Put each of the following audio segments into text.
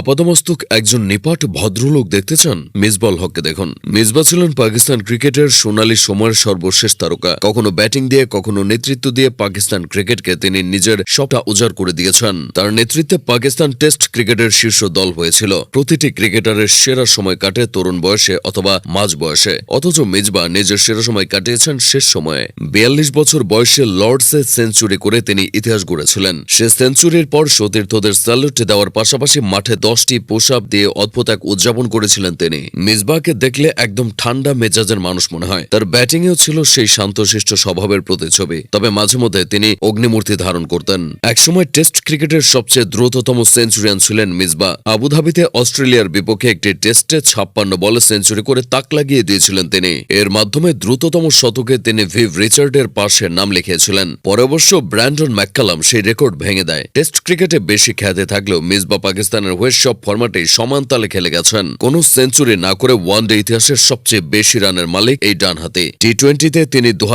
আপাদমস্তক একজন নিপাট ভদ্রলোক দেখতে চান? মিসবল হককে দেখুন। মিসবা ছিলেন পাকিস্তান ক্রিকেটের সোনালী সময়ের সর্বশেষ তারকা। কখনো ব্যাটিং দিয়ে, কখনো নেতৃত্ব দিয়ে পাকিস্তান ক্রিকেটকে তিনি নিজের সবটা উজাড় করে দিয়েছেন। তার নেতৃত্বে পাকিস্তান টেস্ট ক্রিকেটের শীর্ষ দল হয়েছিল। প্রতিটি ক্রিকেটারের সেরা সময় কাটে তরুণ বয়সে অথবা মাঝ বয়সে। অথচ মিজবা নিজের সেরা সময় কাটিয়েছেন শেষ সময়ে। বিয়াল্লিশ বছর বয়সে লর্ডসে সেঞ্চুরি করে তিনি ইতিহাস গড়েছিলেন। সে সেঞ্চুরির পর সতীর্থদের স্যালুট দেওয়ার পাশাপাশি মাঠে দশটি পোশ দিয়ে অদ্ভুত এক উদযাপন করেছিলেন তিনি। মিসবাকে দেখলে একদম ঠান্ডা মেজাজের মানুষ মনে হয়। তার ব্যাটিংয়েও ছিল সেই শান্তশিষ্ট স্বভাবের প্রতিছবি তবে মাঝে মধ্যে তিনি অগ্নিমূর্তি ধারণ করতেন। একসময় টেস্ট ক্রিকেটের সবচেয়ে দ্রুততম সেঞ্চুরিয়ান ছিলেন মিসবা। আবুধাবিতে অস্ট্রেলিয়ার বিপক্ষে একটি টেস্টে ছাপ্পান্ন বলে সেঞ্চুরি করে তাক লাগিয়ে দিয়েছিলেন তিনি। এর মাধ্যমে দ্রুততম শতকে তিনি ভিভ রিচার্ডের পাশে নাম লিখিয়েছিলেন। পরে অবশ্য ব্র্যান্ডন ম্যাককালাম সেই রেকর্ড ভেঙে দেয়। টেস্ট ক্রিকেটে বেশি খ্যাতি থাকলেও মিসবা পাকিস্তানের হয়ে সব ফরম্যাটেই সমান তালে খেলে গেছেন। কোন সেঞ্চুরি না করে ওয়ানডে ইতিহাসের সবচেয়ে বেশি রানের মালিক এই ডানহাতি। টি টোয়েন্টিতে তিনি দু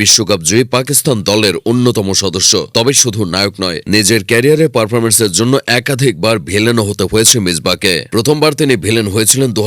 বিশ্বকাপ জয়ী পাকিস্তান দলের অন্যতম সদস্য। তবে শুধু নায়ক নয়, নিজের ক্যারিয়ারে পারফরমেন্সের জন্য একাধিকবার ভিলেনও হতে হয়েছে মিসবাকে প্রথমবার তিনি ভিলেন হয়েছিলেন দু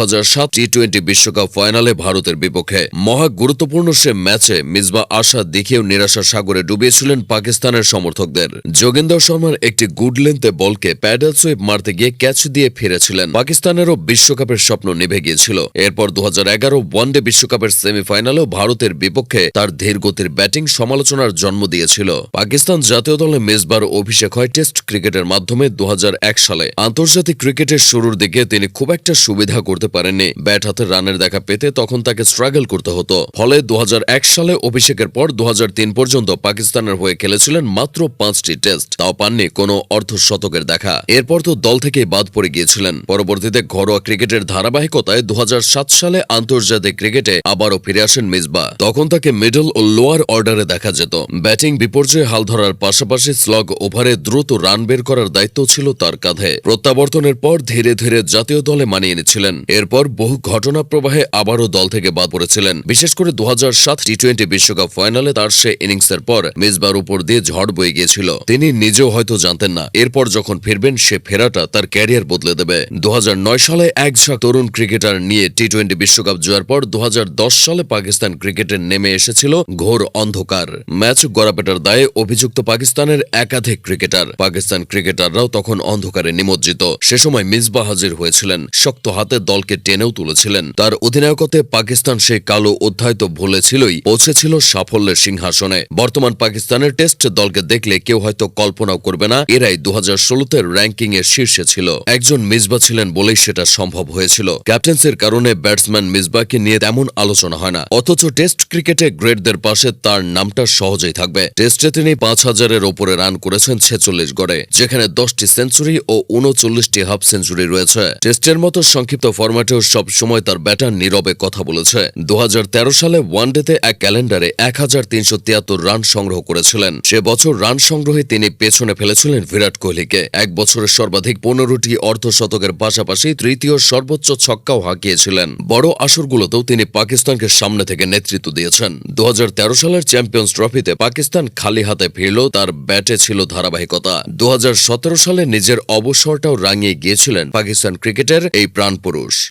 টি টোয়েন্টি বিশ্বকাপ ফাইনালে ভারতের বিপক্ষে। মহা গুরুত্বপূর্ণ সে ম্যাচে মিসবা আশা দেখিয়েও নিরাশা সাগরে ডুবিয়েছিলেন পাকিস্তানের সমর্থকদের। যোগেন্দর শর্মার একটি গুড লেন্থে বলকে প্যাডেল সুইপ মারতে গিয়ে ক্যাচ দিয়ে ফিরেছিলেন। পাকিস্তানেরও বিশ্বকাপের স্বপ্ন নিভে গিয়েছিল। এরপর দু ওয়ানডে বিশ্বকাপের সেমিফাইনালেও ভারতের বিপক্ষে তার ধীর গতির ব্যাটিং সমালোচনার জন্ম দিয়েছিল। পাকিস্তান জাতীয় দলে মেজবার অভিষেক হয় টেস্ট ক্রিকেটের মাধ্যমে দু হাজার এক সালে। আন্তর্জাতিক ক্রিকেটের শুরুর দিকে তিনি খুব একটা সুবিধা করতে পারেননি। ব্যাট হাতে রানের দেখা পেতে তখন তাকে স্ট্রাগল করতে হতো। ফলে দু হাজার এক সালে অভিষেকের পর দু হাজার তিন পর্যন্ত পাকিস্তানের হয়ে খেলেছিলেন মাত্র পাঁচটি টেস্ট। তাও পাননি কোনো অর্ধশতকের দেখা। এরপর তো দল থেকে বাদ পড়ে গিয়েছিলেন। পরবর্তীতে ঘরোয়া ক্রিকেটের ধারাবাহিকতায় দু হাজার সাত সালে আন্তর্জাতিক ক্রিকেটে আবারও ফিরে আসেন মিসবা তখন তাকে মিডল ও লোয়ার অর্ডারে দেখা যেত। ব্যাটিং বিপর্যয়ে হাল ধরার পাশাপাশি স্লগ ওভারে দ্রুত রান বের করার দায়িত্ব ছিল তার কাঁধে। প্রত্যাবর্তনের পর ধীরে ধীরে জাতীয় দলে মানিয়ে নিচ্ছিলেন। এরপর বহু ঘটনা প্রবাহে আবারও দল থেকে বাদ পড়েছিলেন। বিশেষ করে দু টি টোয়েন্টি বিশ্বকাপ ফাইনালে তার সে ইনিংসের পর মিসবার উপর দিয়ে ঝড় বয়ে গিয়েছিল। তিনি নিজেও হয়তো জানতেন না। এরপর যখন ফিরবেন সে ফেরাটা তার ক্যারিয়ার বদলে দেবে। দু হাজার নয় সালে এক তরুণ ক্রিকেটার নিয়ে টি টোয়েন্টি বিশ্বকাপ জয়ের পর দু হাজার দশ সালে পাকিস্তান ক্রিকেটে নেমে এসেছিল ঘোর অন্ধকার। ম্যাচ গড়াপেটার দায়ে অভিযুক্ত পাকিস্তানের একাধিক ক্রিকেটার। পাকিস্তান ক্রিকেটাররাও তখন অন্ধকারে নিমজ্জিত। সে সময় মিসবা হাজির হয়েছিলেন। শক্ত হাতে দলকে টেনেও তুলেছিলেন। তার অধিনায়কতে পাকিস্তান সেই কালো অধ্যায় তো ভুলেছিলই। পৌঁছেছিল সাফল্যের সিংহাসনে। বর্তমান পাকিস্তানের টেস্ট দলকে দেখলে কেউ হয়তো কল্পনাও করবে না। এরাই দু হাজার ষোলোতে র্যাঙ্কিং এর শীর্ষে ছিল। একজন মিসবা ছিলেন বলেই সেটা সম্ভব হয়েছিল। ক্যাপ্টেন্সির কারণে ব্যাটসম্যান মিসবাকে নিয়ে তেমন আলোচনা হয় না। অথচ টেস্ট ক্রিকেটে গ্রেটদের পাশে তার নামটা সহজেই থাকবে। টেস্টে তিনি পাঁচ হাজারের ওপরে রান করেছেন ছেচল্লিশ গড়ে, যেখানে দশটি সেঞ্চুরি ও উনচল্লিশটি হাফ সেঞ্চুরি রয়েছে। টেস্টের মতো সংক্ষিপ্ত ফরম্যাটেও সব সময় তার ব্যাটার নীরবে কথা বলেছে। দু হাজার তেরো সালে ওয়ানডেতে এক ক্যালেন্ডারে এক হাজার তিনশো তিয়াত্তর রান সংগ্রহ করেছিলেন। সে বছর রান সংগ্রহে তিনি পেছনে ফেলেছিলেন বিরাট কোহলিকে। এক বছরের সর্বাধিক পনেরোটি অর্ধশতকের পাশাপাশি তৃতীয় সর্বোচ্চ ছক্কাও হাঁকিয়েছিলেন। বড় আসরগুলোতেও তিনি পাকিস্তানকে সামনে থেকে নেতৃত্ব দিয়েছেন। দু হাজার তেরো সালের চ্যাম্পিয়ন্স ট্রফিতে পাকিস্তান খালি হাতে ফিরল তার ব্যাটে ছিল ধারাবাহিকতা। দু হাজার সতেরো সালে নিজের অবসরটাও রাঙিয়ে গিয়েছিলেন পাকিস্তান ক্রিকেটের এই প্রাণপুরুষ।